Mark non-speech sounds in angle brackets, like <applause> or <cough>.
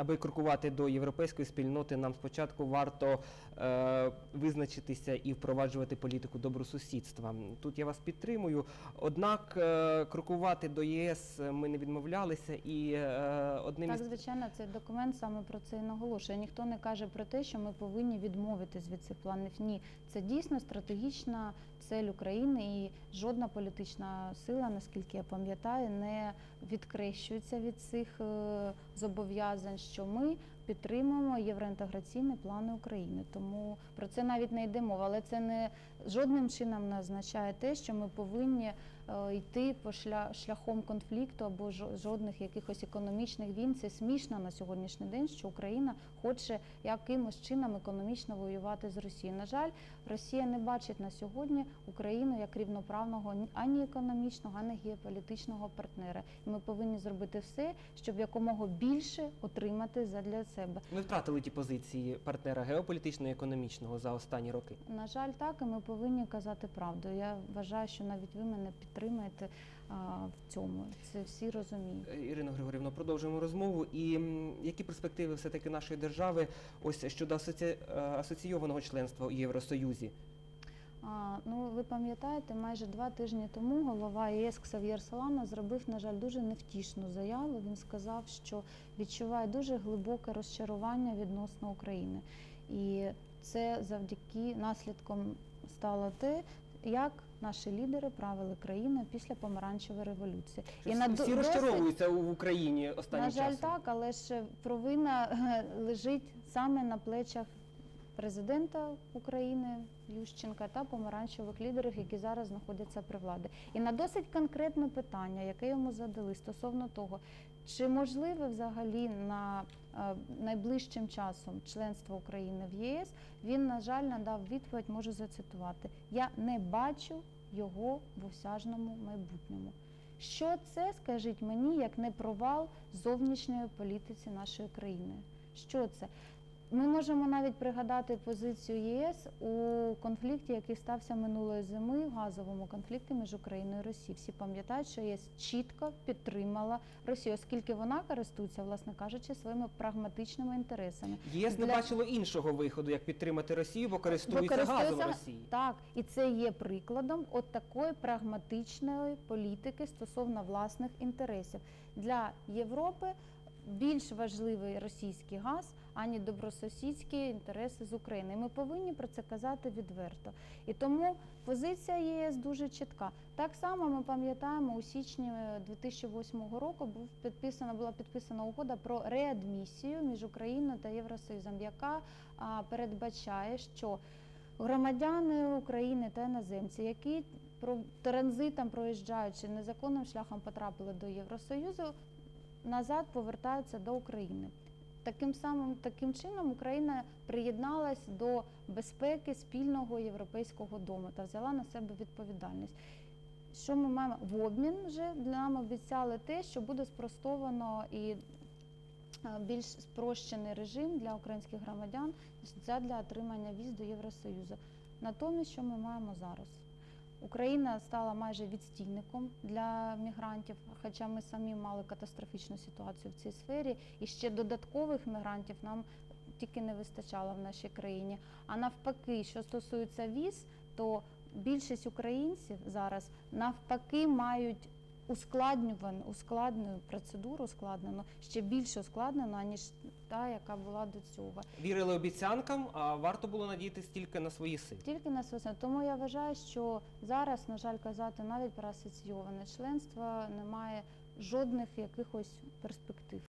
аби крокувати до європейської спільноти, нам спочатку варто е, визначитися і впроваджувати політику добросусідства. Тут я вас підтримую. Однак е, крокувати до ЄС ми не відмовлялися, і е, одним Так, із звичайно, цей документ саме про це і наголошує. Ніхто не каже про те, що ми повинні відмовитись від цих планів. Ні, це дійсно стратегічна цель України, і жодна політична сила, наскільки я пам'ятаю, не відкрещується від цих е, зобов'язань, що ми підтримуємо євроінтеграційні плани України. Тому про це навіть не йде мова, але це не жодним чином не означає те, що ми повинні е, йти по шля- шляхом конфлікту або жо- жодних якихось економічних війн. Це смішно на сьогоднішній день, що Україна хоче якимось чином економічно воювати з Росією. На жаль, Росія не бачить на сьогодні Україну як рівноправного ані економічного, ані геополітичного партнера. І ми повинні зробити все, щоб якомога більше отримати задля себе. Ми втратили ті позиції партнера геополітичного і економічного за останні роки. На жаль, так, і ми повинні казати правду. Я вважаю, що навіть ви мене підтримаєте а, в цьому. Це всі розуміють. Е, Ірина Григорівна, продовжуємо розмову. І які перспективи все-таки нашої держави ось щодо асоці... е, асоційованого членства у Євросоюзі? А, ну, ви пам'ятаєте, майже два тижні тому голова ЄС Ксав'єр Солана зробив, на жаль, дуже невтішну заяву. Він сказав, що відчуває дуже глибоке розчарування відносно України. І це завдяки наслідком стало те, як наші лідери правили країною після помаранчевої революції. Що І на всі розчаровуються в Україні останнім на жаль, часом. так, але ж провина <laughs> лежить саме на плечах президента України Ющенка та помаранчевих лідерів, які зараз знаходяться при владі. І на досить конкретне питання, яке йому задали стосовно того, чи можливе взагалі на е, найближчим часом членство України в ЄС, він, на жаль, надав відповідь, можу зацитувати: Я не бачу його в осяжному майбутньому. Що це, скажіть мені, як не провал зовнішньої політиці нашої країни? Що це? Ми можемо навіть пригадати позицію ЄС у конфлікті, який стався минулої зими, в газовому конфлікті між Україною і Росією. Всі пам'ятають, що ЄС чітко підтримала Росію, оскільки вона користується, власне кажучи, своїми прагматичними інтересами. ЄС не бачило іншого виходу, як підтримати Росію, бо користується Використовується- газом Росії. Так, і це є прикладом от такої прагматичної політики стосовно власних інтересів для Європи. Більш важливий російський газ, ані добросусідські інтереси з України. Ми повинні про це казати відверто. І тому позиція ЄС дуже чітка. Так само ми пам'ятаємо, у січні е, 2008 року був підписана була підписана угода про реадмісію між Україною та Євросоюзом, яка а, передбачає, що громадяни України та іноземці, які транзитом проїжджаючи незаконним шляхом потрапили до Євросоюзу, назад повертаються до України. Таким самим таким чином Україна приєдналась до безпеки спільного європейського дому та взяла на себе відповідальність. Що ми маємо в обмін вже нам обіцяли те, що буде спростовано і е, більш спрощений режим для українських громадян для отримання віз до Євросоюзу. Натомість, що ми маємо зараз? Україна стала майже відстійником для мігрантів, хоча ми самі мали катастрофічну ситуацію в цій сфері, і ще додаткових мігрантів нам тільки не вистачало в нашій країні. А навпаки, що стосується віз, то більшість українців зараз навпаки мають ускладнювану ускладнено процедуру, ускладнено, ще більше ускладнено, аніж та, яка була до цього. Вірили обіцянкам, а варто було надіятися тільки на свої сили. Тільки на свисне. Тому я вважаю, що зараз, на жаль, казати навіть про асоційоване членство немає жодних якихось перспектив.